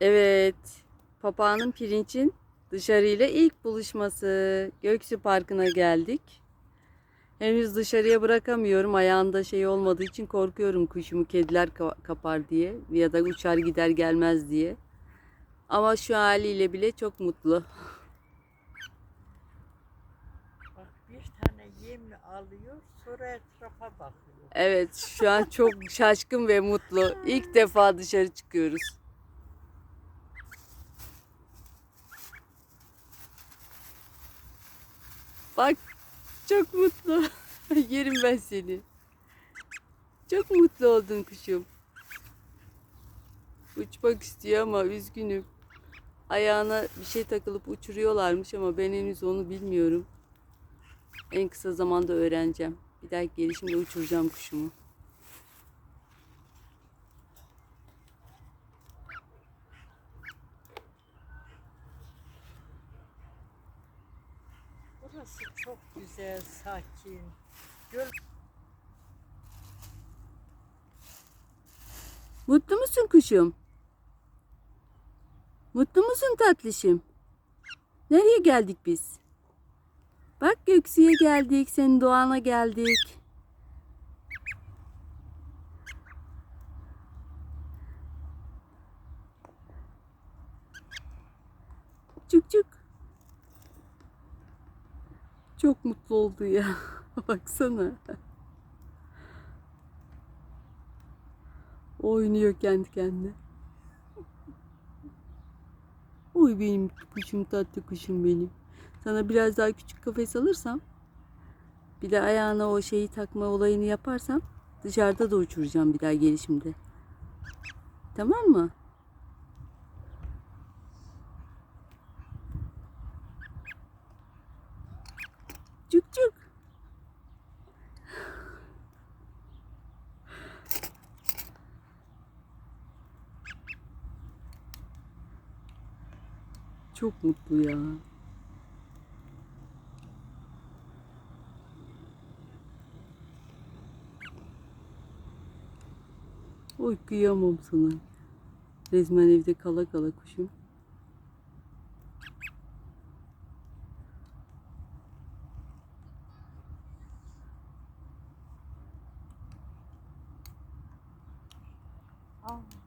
Evet. Papağanın pirinçin dışarıyla ilk buluşması. Göksu Parkı'na geldik. Henüz dışarıya bırakamıyorum. Ayağında şey olmadığı için korkuyorum kuşumu kediler ka- kapar diye. Ya da uçar gider gelmez diye. Ama şu haliyle bile çok mutlu. Bak bir tane yem alıyor sonra etrafa bakıyor. Evet şu an çok şaşkın ve mutlu. İlk defa dışarı çıkıyoruz. Bak çok mutlu. Yerim ben seni. Çok mutlu oldun kuşum. Uçmak istiyor ama üzgünüm. Ayağına bir şey takılıp uçuruyorlarmış ama ben henüz onu bilmiyorum. En kısa zamanda öğreneceğim. Bir dahaki gelişimde uçuracağım kuşumu. Burası çok güzel, sakin. Göl Mutlu musun kuşum? Mutlu musun tatlışım? Nereye geldik biz? Bak Göksu'ya geldik, senin doğana geldik. Cuk cuk. Çok mutlu oldu ya. Baksana. Oynuyor kendi kendine. Oy benim kuşum tatlı kuşum benim. Sana biraz daha küçük kafes alırsam bir de ayağına o şeyi takma olayını yaparsam dışarıda da uçuracağım bir daha gelişimde. Tamam mı? Çok mutlu ya. Oy kıyamam sana. Resmen evde kala kala kuşum.